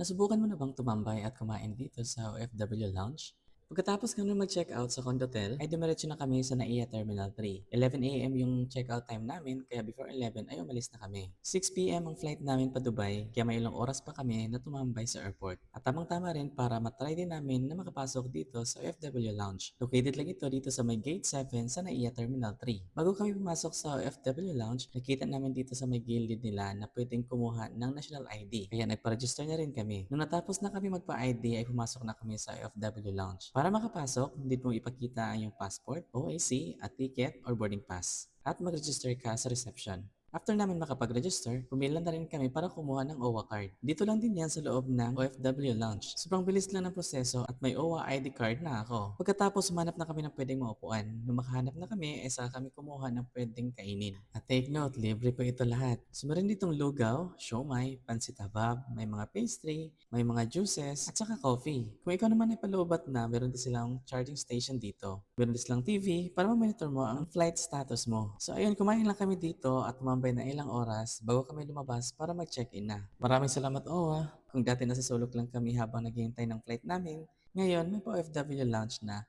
Nasubukan mo na bang tumambay at kumain dito sa OFW Lounge? Pagkatapos kami mag-check-out sa Condotel, ay dumiretso na kami sa NAIA Terminal 3. 11am yung check-out time namin, kaya before 11 ay umalis na kami. 6pm ang flight namin pa Dubai, kaya may ilang oras pa kami na tumambay sa airport. At tamang-tama rin para matry din namin na makapasok dito sa OFW Lounge. Located lang ito dito sa may Gate 7 sa NAIA Terminal 3. Bago kami pumasok sa OFW Lounge, nakita namin dito sa may gilid nila na pwedeng kumuha ng national ID. Kaya nagpa-register na rin kami. Nung natapos na kami magpa-ID ay pumasok na kami sa OFW Lounge. Para makapasok, need mo ipakita ang iyong passport, OIC, at ticket or boarding pass. At mag-register ka sa reception. After namin makapag-register, pumila na rin kami para kumuha ng OWA card. Dito lang din yan sa loob ng OFW Lounge. Sobrang bilis lang ng proseso at may OWA ID card na ako. Pagkatapos humanap na kami ng pwedeng maupuan. Nung makahanap na kami, eh saka kami kumuha ng pwedeng kainin. At take note, libre po ito lahat. So ditong lugaw, siomay, pansit habab, may mga pastry, may mga juices, at saka coffee. Kung ikaw naman ay palubat na, meron din silang charging station dito. Meron din silang TV para ma-monitor mo ang flight status mo. So ayun, kumain lang kami dito at tumambay na ilang oras bago kami lumabas para mag-check-in na. Maraming salamat OWA. Kung dati nasa sulok lang kami habang naghihintay ng flight namin, ngayon may pa OFW lounge na